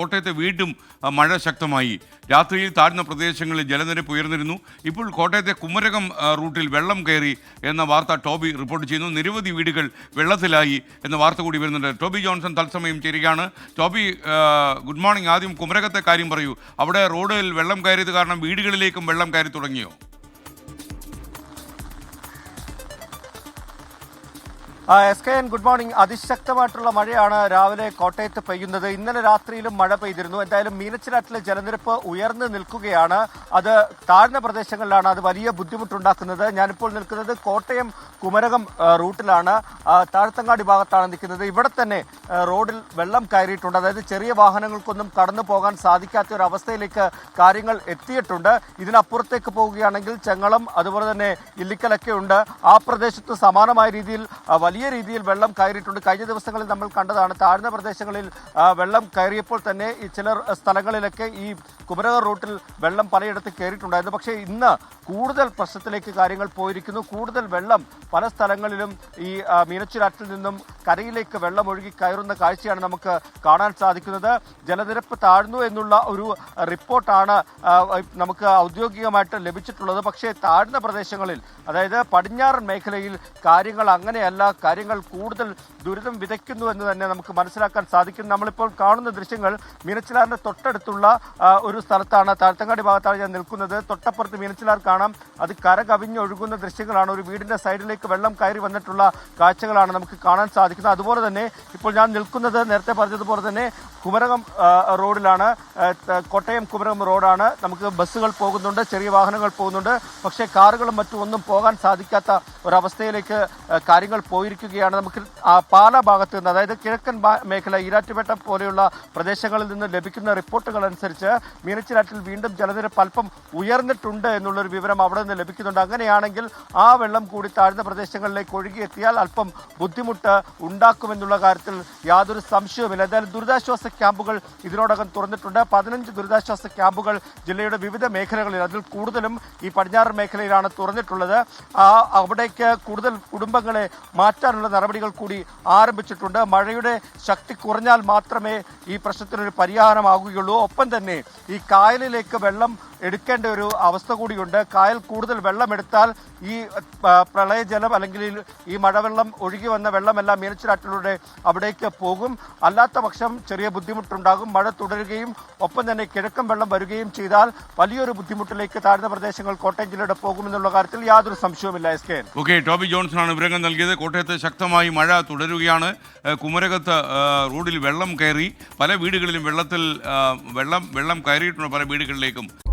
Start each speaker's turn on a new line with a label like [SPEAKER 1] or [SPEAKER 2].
[SPEAKER 1] കോട്ടയത്ത് വീണ്ടും മഴ ശക്തമായി. രാത്രിയിൽ താഴ്ന്ന പ്രദേശങ്ങളിൽ ജലനിരപ്പ് ഉയർന്നിരുന്നു. ഇപ്പോൾ കോട്ടയത്തെ കുമരകം റൂട്ടിൽ വെള്ളം കയറി എന്ന വാർത്ത ടോബി റിപ്പോർട്ട് ചെയ്യുന്നു. നിരവധി വീടുകൾ വെള്ളത്തിലായി എന്ന വാർത്ത കൂടി വരുന്നുണ്ട്. ടോബി ജോൺസൺ തത്സമയം ചേരുകയാണ്. Toby good morning. ആദ്യം കുമരകത്തെ കാര്യം പറയൂ. അവിടെ റോഡിൽ വെള്ളം കയറിയത് കാരണം വീടുകളിലേക്കും വെള്ളം കയറി തുടങ്ങിയോ?
[SPEAKER 2] S K N good morning അതിശക്തമായിട്ടുള്ള മഴയാണ് രാവിലെ കോട്ടയത്ത് പെയ്യുന്നത്. ഇന്നലെ രാത്രിയിലും മഴ പെയ്തിരുന്നു. എന്തായാലും മീനച്ചിലാറ്റിലെ ജലനിരപ്പ് ഉയർന്നു നിൽക്കുകയാണ്. അത് താഴ്ന്ന പ്രദേശങ്ങളിലാണ് അത് വലിയ ബുദ്ധിമുട്ടുണ്ടാക്കുന്നത്. ഞാനിപ്പോൾ നിൽക്കുന്നത് കോട്ടയം കുമരകം റൂട്ടിലാണ്. താഴ്ത്തങ്ങാടി ഭാഗത്താണ് നിൽക്കുന്നത്. ഇവിടെ തന്നെ റോഡിൽ വെള്ളം കയറിയിട്ടുണ്ട്. അതായത് ചെറിയ വാഹനങ്ങൾക്കൊന്നും കടന്നു പോകാൻ സാധിക്കാത്ത ഒരു അവസ്ഥയിലേക്ക് കാര്യങ്ങൾ എത്തിയിട്ടുണ്ട്. ഇതിനപ്പുറത്തേക്ക് പോവുകയാണെങ്കിൽ ചെങ്ങളം അതുപോലെ തന്നെ ഇല്ലിക്കലൊക്കെ ഉണ്ട്. ആ പ്രദേശത്ത് സമാനമായ രീതിയിൽ ആ, വലിയ രീതിയിൽ വെള്ളം കയറിയിട്ടുണ്ട്. കഴിഞ്ഞ ദിവസങ്ങളിൽ നമ്മൾ കണ്ടതാണ് താഴ്ന്ന പ്രദേശങ്ങളിൽ വെള്ളം കയറിയപ്പോൾ തന്നെ ഈ ചില സ്ഥലങ്ങളിലൊക്കെ ഈ കുമരക റൂട്ടിൽ വെള്ളം പലയിടത്ത് കയറിയിട്ടുണ്ടായിരുന്നു. പക്ഷേ ഇന്ന് കൂടുതൽ പ്രശ്നത്തിലേക്ക് കാര്യങ്ങൾ പോയിരിക്കുന്നു. കൂടുതൽ വെള്ളം പല സ്ഥലങ്ങളിലും ഈ മീനച്ചിലാറ്റിൽ നിന്നും കരയിലേക്ക് വെള്ളം ഒഴുകി കയറുന്ന കാഴ്ചയാണ് നമുക്ക് കാണാൻ സാധിക്കുന്നത്. ജലനിരപ്പ് താഴ്ന്നു എന്നുള്ള ഒരു റിപ്പോർട്ടാണ് നമുക്ക് ഔദ്യോഗികമായിട്ട് ലഭിച്ചിട്ടുള്ളത്. പക്ഷേ താഴ്ന്ന പ്രദേശങ്ങളിൽ അതായത് പടിഞ്ഞാറൻ മേഖലയിൽ കാര്യങ്ങൾ അങ്ങനെയല്ല കാര്യങ്ങൾ കൂടുതൽ ദുരിതം വിതയ്ക്കുന്നു എന്ന് തന്നെ നമുക്ക് മനസ്സിലാക്കാൻ സാധിക്കും. നമ്മളിപ്പോൾ കാണുന്ന ദൃശ്യങ്ങൾ മീനച്ചിലാറിന്റെ തൊട്ടടുത്തുള്ള ഒരു സ്ഥലത്താണ്. താഴ്ത്തങ്ങാടി ഭാഗത്താണ് ഞാൻ നിൽക്കുന്നത്. തൊട്ടപ്പുറത്ത് മീനച്ചിലാർ കാണാം. അത് കര കവിഞ്ഞൊഴുകുന്ന ദൃശ്യങ്ങളാണ്. ഒരു വീടിന്റെ സൈഡിലേക്ക് വെള്ളം കയറി വന്നിട്ടുള്ള കാഴ്ചകളാണ് നമുക്ക് കാണാൻ സാധിക്കുന്നത്. അതുപോലെ തന്നെ ഇപ്പോൾ ഞാൻ നിൽക്കുന്നത് നേരത്തെ പറഞ്ഞതുപോലെ തന്നെ കുമരകം റോഡിലാണ്. കോട്ടയം കുമരകം റോഡാണ്. നമുക്ക് ബസ്സുകൾ പോകുന്നുണ്ട് ചെറിയ വാഹനങ്ങൾ പോകുന്നുണ്ട്. പക്ഷേ കാറുകളും മറ്റും ഒന്നും പോകാൻ സാധിക്കാത്ത ഒരവസ്ഥയിലേക്ക് കാര്യങ്ങൾ പോയിരിക്കുകയാണ്. നമുക്ക് പാല ഭാഗത്ത് നിന്ന് അതായത് കിഴക്കൻ മേഖല ഈരാറ്റുപേട്ട പോലെയുള്ള പ്രദേശങ്ങളിൽ നിന്ന് ലഭിക്കുന്ന റിപ്പോർട്ടുകൾ അനുസരിച്ച് മീനച്ചിലാറ്റിൽ വീണ്ടും ജലനിരപ്പ് അല്പം ഉയർന്നിട്ടുണ്ട് എന്നുള്ളൊരു വിവരം അവിടെ നിന്ന് ലഭിക്കുന്നുണ്ട്. അങ്ങനെയാണെങ്കിൽ ആ വെള്ളം കൂടി താഴ്ന്ന പ്രദേശങ്ങളിലേക്ക് ഒഴുകിയെത്തിയാൽ അല്പം ബുദ്ധിമുട്ട് ഉണ്ടാക്കുമെന്നുള്ള കാര്യത്തിൽ യാതൊരു സംശയവുമില്ല. എന്തായാലും ദുരിതാശ്വാസ ക്യാമ്പുകൾ ഇതിനോടകം തുറന്നിട്ടുണ്ട്. പതിനഞ്ച് ദുരിതാശ്വാസ ക്യാമ്പുകൾ ജില്ലയുടെ വിവിധ മേഖലകളിൽ അതിൽ കൂടുതലും ഈ പടിഞ്ഞാറൻ മേഖലയിലാണ് തുറന്നിട്ടുള്ളത്. ആ അവിടേക്ക് കൂടുതൽ കുടുംബങ്ങളെ മാറ്റാനുള്ള നടപടികൾ കൂടി ആരംഭിച്ചിട്ടുണ്ട്. മഴയുടെ ശക്തി കുറഞ്ഞാൽ മാത്രമേ ഈ പ്രശ്നത്തിനൊരു പരിഹാരമാകുകയുള്ളൂ. ഒപ്പം തന്നെ ഈ കായലിലേക്ക് വെള്ളം എടുക്കേണ്ട ഒരു അവസ്ഥ കൂടിയുണ്ട്. കായൽ കൂടുതൽ വെള്ളമെടുത്താൽ ഈ പ്രളയജലം അല്ലെങ്കിൽ ഈ- മഴവെള്ളം ഒഴുകി വന്ന വെള്ളമെല്ലാം മീനച്ചിലാറ്റിലൂടെ അവിടേക്ക് പോകും. അല്ലാത്ത പക്ഷം ചെറിയ ബുദ്ധിമുട്ടുണ്ടാകും. മഴ തുടരുകയും ഒപ്പം തന്നെ കിഴക്കം വെള്ളം വരികയും ചെയ്താൽ വലിയൊരു ബുദ്ധിമുട്ടിലേക്ക് താഴ്ന്ന പ്രദേശങ്ങൾ കോട്ടയം ജില്ലയുടെ പോകുമെന്നുള്ള കാര്യത്തിൽ യാതൊരു സംശയവുമില്ല എസ് കെ.
[SPEAKER 1] ഓക്കെ ടോബി ജോൺസണാണ് വിവരങ്ങൾ നൽകിയത്. കോട്ടയത്ത് ശക്തമായി മഴ തുടരുകയാണ്. കുമരകത്ത് റോഡിൽ വെള്ളം കയറി പല വീടുകളിലും വെള്ളത്തിൽ വെള്ളം വെള്ളം കയറിയിട്ടുണ്ട് പല വീടുകളിലേക്കും.